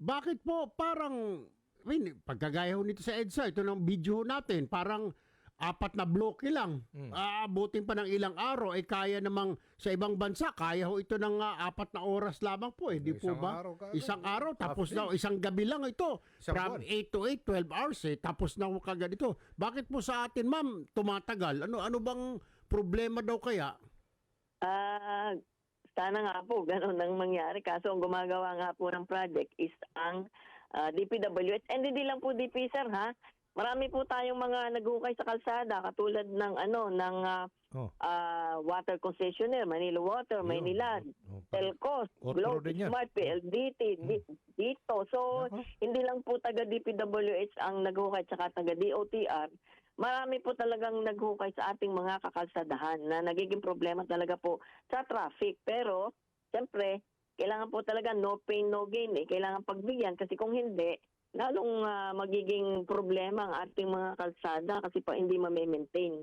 bakit po parang, I mean, pagkagaya ho nito sa EDSA, ito ng video ho natin, parang apat na bloke lang. Hmm. Aabutin pa ng ilang araw, eh kaya namang sa ibang bansa, kaya ho ito ng ah, apat na oras lamang po, eh, di po Isang ba? araw kaagad. Isang araw, tapos Half na, isang gabi lang ito. Isang From buwan. 8 to 8, 12 hours eh, tapos na ho kagad ito. Bakit po sa atin, ma'am, tumatagal? Ano, ano bang problema daw kaya? Ah, sana nga po ganun ang mangyari. Kaso ang gumagawa nga po ng project is ang ah, DPWH. And hindi lang po DP, sir, ha? Marami po tayong mga naghukay sa kalsada katulad ng ano ng ah, Oh. ah, water concessionaire, Manila Water, Yun. Maynila, Oh, pa- Telcos, Otro Globe. Smart, PLDT, di- dito. So, Nako. hindi lang po taga DPWH ang naghukay tsaka taga DOTR. Marami po talagang naghukay sa ating mga kakalsadahan na nagiging problema talaga po sa traffic. Pero, siyempre, kailangan po talaga no pain, no gain. Eh. Kailangan pagbigyan kasi kung hindi, lalong ah, magiging problema ang ating mga kalsada kasi pa hindi ma-maintain.